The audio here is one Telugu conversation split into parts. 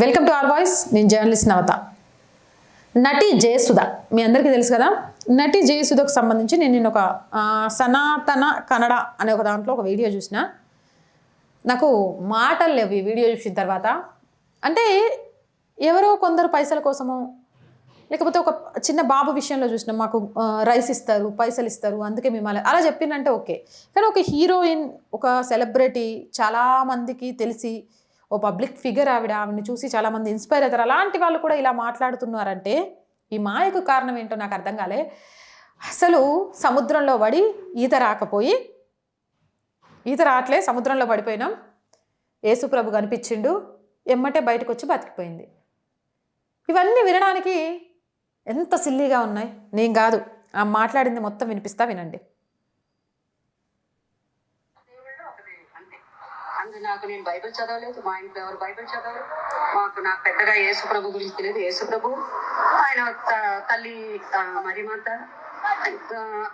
వెల్కమ్ టు ఆర్ వాయిస్ నేను జర్నలిస్ట్ నవత. నటి జయసుధ. మీ అందరికీ తెలుసు కదా? నటి జయసుధకు సంబంధించి నేను నిన్న ఒక సనాతన కన్నడ అనే ఒక దాంట్లో ఒక వీడియో చూసిన. నాకు మాటలు లేవు ఈ వీడియో చూసిన తర్వాత. అంటే ఎవరో కొందరు పైసల కోసము లేకపోతే ఒక చిన్న బాబు విషయంలో చూసినాం మాకు రైస్ ఇస్తారు పైసలు ఇస్తారు అందుకే మిమ్మల్ని అలా చెప్పిందంటే ఓకే. కానీ ఒక హీరోయిన్ ఒక సెలబ్రిటీ చాలామందికి తెలిసి ఓ పబ్లిక్ ఫిగర్ ఆవిడ ఆవిడని చూసి చాలామంది ఇన్స్పైర్ అవుతారు. అలాంటి వాళ్ళు కూడా ఇలా మాట్లాడుతున్నారంటే ఈ మాయకు కారణం ఏంటో నాకు అర్థం కాలే. అసలు సముద్రంలో పడి ఈత రాకపోయి ఈత రాట్లే సముద్రంలో పడిపోయినాం. యేసుప్రభు కనిపించిండు ఎమ్మటే బయటకు వచ్చి బతికిపోయింది. ఇవన్నీ వినడానికి ఎంత సిల్లీగా ఉన్నాయి. నేను కాదు ఆ మాట్లాడింది మొత్తం వినిపిస్తా వినండి దేవుళ్ళు ఒక దేవుడు అంతే అందు నాకు నేను బైబిల్ చదవలేదు మా ఇంట్లో ఎవరు బైబిల్ చదవరు. మాకు నాకు పెద్దగా యేసు ప్రభు గురించి తెలియదు. యేసు ప్రభు ఆయన తల్లి మరిమాత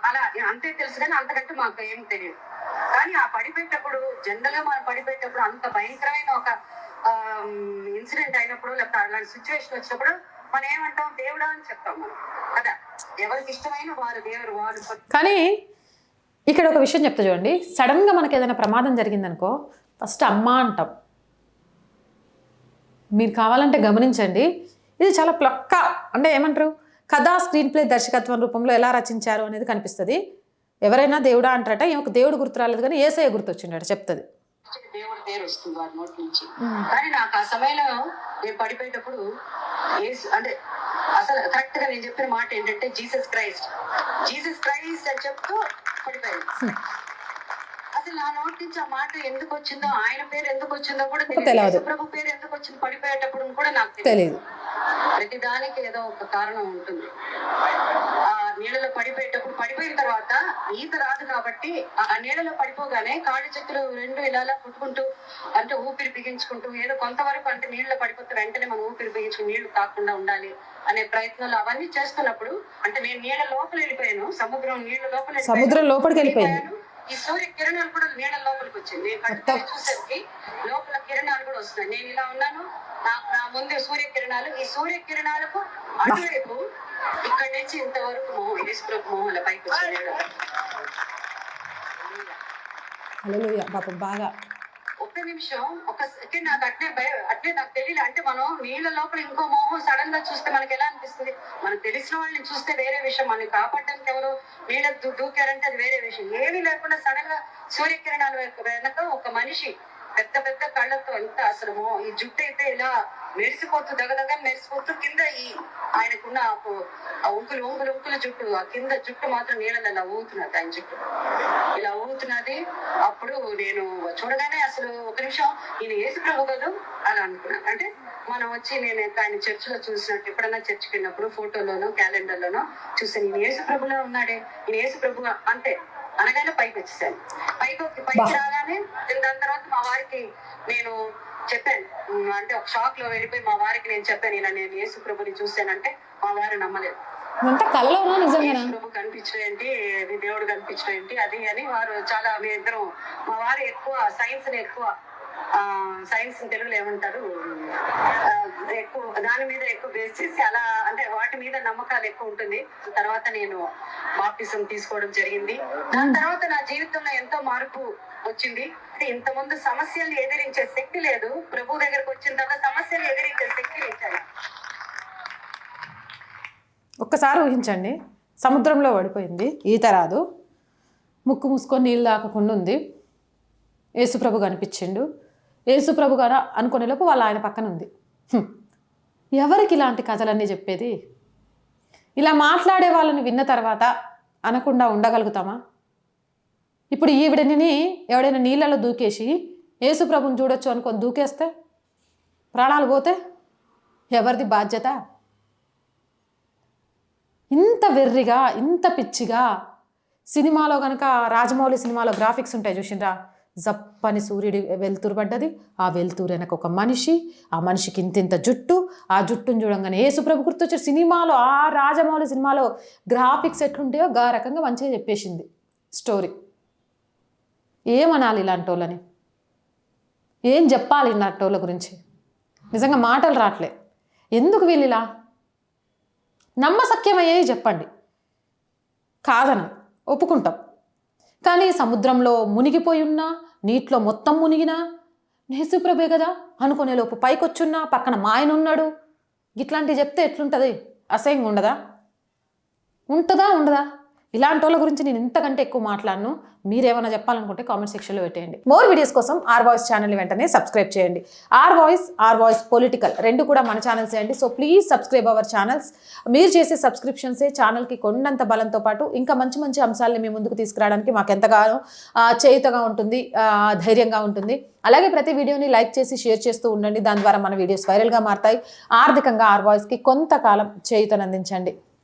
అలా అంతే తెలుసు కానీ అంతకంటే మాకు ఏం తెలియదు. కానీ ఆ పడిపోయేటప్పుడు జనరల్గా మనం పడిపోయేటప్పుడు అంత భయంకరమైన ఒక ఇన్సిడెంట్ అయినప్పుడు లేకపోతే అలాంటి సిచ్యువేషన్ వచ్చినప్పుడు మనం ఏమంటాం? దేవుడా అని చెప్తాం మనం. కదా? ఎవరికి ఇష్టమైన వారు దేవుడు వారు కానీ ఇక్కడ ఒక విషయం చెప్తా చూడండి. సడన్గా మనకి ఏదైనా ప్రమాదం జరిగిందనుకో ఫస్ట్ అమ్మ అంటాం. మీరు కావాలంటే గమనించండి. ఇది చాలా ప్లక్క అంటే ఏమంటారు? కథా స్క్రీన్ ప్లే దర్శకత్వం రూపంలో ఎలా రచించారు అనేది కనిపిస్తుంది. ఎవరైనా దేవుడా అంటారట ఈమెకు దేవుడు గుర్తు రాలేదు కానీ ఏసయ్య గుర్తొచ్చిండట చెప్తుంది. దేవుడి పేరు వస్తుంది వారి నోటి నుంచి. కానీ నాకు ఆ సమయంలో నేను పడిపోయేటప్పుడు అంటే అసలు కరెక్ట్గా నేను చెప్పిన మాట ఏంటంటే జీసస్ క్రైస్ట్. జీసస్ క్రైస్ట్ అని చెప్తూ పడిపోయాను అసలు నా నోటి నుంచి ఆ మాట ఎందుకు వచ్చిందో ఆయన పేరు ఎందుకు వచ్చిందో కూడా తెలియదు. ప్రభు పేరు ఎందుకు వచ్చింది? పడిపోయేటప్పుడు కూడా నాకు తెలియదు. ప్రతి దానికి ఏదో ఒక కారణం ఉంటుంది. ఆ నీళ్ళలో పడిపోయేటప్పుడు పడిపోయిన తర్వాత ఈత రాదు కాబట్టి ఆ నీళ్ళలో పడిపోగానే కాళ్ళు చేతులు రెండు ఇలా పుట్టుకుంటూ అంటే ఊపిరి బిగించుకుంటూ ఏదో కొంతవరకు అంటే నీళ్ళలో పడిపోతే వెంటనే మనం ఊపిరి బిగించుకుని నీళ్ళు తాకుండా ఉండాలి అనే ప్రయత్నాలు అవన్నీ చేస్తున్నప్పుడు అంటే నేను నీళ్ళ లోపల వెళ్ళిపోయాను సముద్రం నీళ్ళ లోపల వెళ్ళిపోయాను. సముద్రం లోపలికి వెళ్ళిపోయింది. ఈ సూర్య కిరణాలు కూడా నీళ్ళ లోపలికి వచ్చింది నేను కట్టుకొని చూసేసరికి లోపల కిరణాలు కూడా వస్తున్నాయి. నేను ఇలా ఉన్నాను. నా నా ముందు సూర్య కిరణాలు. ఈ సూర్య కిరణాలకు అటువైపు ఇక్కడి నుంచి ఇంతవరకు మొహం యేసుప్రభు మొహంలో పైకి వచ్చాడు. పాపం బాగా నిమిషం ఒక సెకండ్ నాకు అట్లే భయ అట్నే నాకు తెలియదు అంటే మనం నీళ్ళ లోపల ఇంకో మోహం సడన్గా చూస్తే మనకి ఎలా అనిపిస్తుంది? మనకు తెలిసిన వాళ్ళని చూస్తే వేరే విషయం. మనం కాపాడడానికి ఎవరు నీళ్ళ దూకారంటే అది వేరే విషయం. ఏమీ లేకుండా సడన్గా సూర్యకిరణాల వెనక ఒక మనిషి పెద్ద పెద్ద కళ్ళతో ఎంత అసలు మో- ఈ జుట్టు అయితే ఇలా మెరిసిపోతూ దగదగ మెరిసిపోతూ కింద ఈ ఆయనకున్న ఉంకులు ఉంకులు ఉంకుల జుట్టు ఆ కింద జుట్టు మాత్రం నీళ్ళలో ఇలా ఊగుతున్నది ఆయన జుట్టు. ఇలా ఊగుతున్నది. అప్పుడు నేను చూడగానే అసలు ఒక నిమిషం ఈయన యేసు ప్రభు కదా అలా అనుకున్నాను. అంటే మనం వచ్చి నేను ఆయన చర్చిలో చూసినట్టు ఎప్పుడైనా చర్చికి వెళ్ళినప్పుడు ఫోటోలోనో క్యాలెండర్ లోనో చూసాను ఈయన యేసు ప్రభులో ఉన్నాడే? ఈయన యేసు ప్రభు అంతే. అనగానే పైకి వచ్చేసాను. పైకి పైకి రాగానే దాని తర్వాత మా వారికి నేను చెప్పాను. అంటే ఒక షాక్లో వెళ్ళిపోయి మా వారికి నేను చెప్పాను ఇలా నేను యేసు ప్రభుని చూశానంటే మా వారు నమ్మలేదు. యేసు ప్రభు కనిపించడం ఏంటి అది దేవుడు కనిపించడం ఏంటి అది అని వారు చాలా మీ ఇద్దరం మా వారు ఎక్కువ సైన్స్ని ఎక్కువ సైన్స్ తెలుగులో ఏమంటారు? ఎక్కువ దాని మీద ఎక్కువ బేస్ చేసి అలా అంటే వాటి మీద నమ్మకాలు ఎక్కువ ఉంటుంది. తర్వాత నేను బాప్టిజం తీసుకోవడం జరిగింది. దాని తర్వాత నా జీవితంలో ఎంతో మార్పు వచ్చింది. అంటే ఇంతకుముందు సమస్యలు ఎదిరించే శక్తి లేదు. ప్రభు దగ్గరకు వచ్చిన తర్వాత సమస్యలు ఎదిరించే శక్తి ఇచ్చాను ఒక్కసారి ఊహించండి. సముద్రంలో పడిపోయింది. ఈత రాదు. ముక్కు మూసుకొని నీళ్ళు తాకకుండా ఉంది. యేసుప్రభు కనిపించిండు. యేసుప్రభు గారు అనుకునే లోపు వాళ్ళ ఆయన పక్కన ఉంది. ఎవరికి ఇలాంటి కథలన్నీ చెప్పేది? ఇలా మాట్లాడే వాళ్ళని విన్న తర్వాత అనకుండా ఉండగలుగుతామా? ఇప్పుడు ఈవిడని ఎవడైనా నీళ్ళలో దూకేసి యేసుప్రభుని చూడొచ్చు అనుకొని దూకేస్తే ప్రాణాలు పోతే ఎవరిది బాధ్యత? ఇంత వెర్రిగా ఇంత పిచ్చిగా సినిమాలో కనుక రాజమౌళి సినిమాలో గ్రాఫిక్స్ ఉంటాయి చూసిండ్రా? జప్పని సూర్యుడి వెలుతురు పడ్డది. ఆ వెలుతురు వెనక ఒక మనిషి ఆ మనిషికి ఇంతింత జుట్టు. ఆ జుట్టును చూడంగానే యేసుప్రభు గుర్తొచ్చారు సినిమాలో ఆ రాజమౌళి సినిమాలో గ్రాఫిక్స్ ఎట్లుంటాయో గా రకంగా మంచిగా చెప్పేసింది. స్టోరీ. ఏమనాలి ఇలాంటి వాళ్ళని ఏం చెప్పాలి ఇలాంటి వాళ్ళ గురించి? నిజంగా మాటలు రావట్లే ఎందుకు వీళ్ళిలా? ఇలా నమ్మసక్యమయ్యేవి చెప్పండి కాదన. ఒప్పుకుంటాం. కానీ సముద్రంలో మునిగిపోయి ఉన్నా నీటిలో మొత్తం మునిగినా నేసుప్రభే కదా అనుకునేలోపు పైకొచ్చున్నా పక్కన మాయనున్నాడు ఇట్లాంటివి చెప్తే ఎట్లుంటుంది? అసహ్యంగా ఉండదా ఉంటుందా? ఉండదా? ఇలాంటి వాళ్ళ గురించి నేను ఇంతకంటే ఎక్కువ మాట్లాడను. మీరేమైనా చెప్పాలనుకుంటే కామెంట్ సెక్షన్లో పెట్టేయండి. మోర్ వీడియోస్ కోసం ఆర్ వాయిస్ ఛానల్ వెంటనే సబ్స్క్రైబ్ చేయండి. R voice R voice political రెండు కూడా మన ఛానల్స్ అండి. So please subscribe our channels మీరు చేసే సబ్స్క్రిప్షన్సే ఛానల్కి కొండంత బలంతో పాటు ఇంకా మంచి మంచి అంశాలని మీ ముందుకు తీసుకురావడానికి మాకు ఎంతగానో చేయుతగా ఉంటుంది ధైర్యంగా ఉంటుంది. అలాగే ప్రతి వీడియోని లైక్ చేసి షేర్ చేస్తూ ఉండండి. దాని ద్వారా మన వీడియోస్ వైరల్గా మారుతాయి. ఆర్థికంగా ఆర్ వాయిస్కి కొంతకాలం చేయుతనందించండి.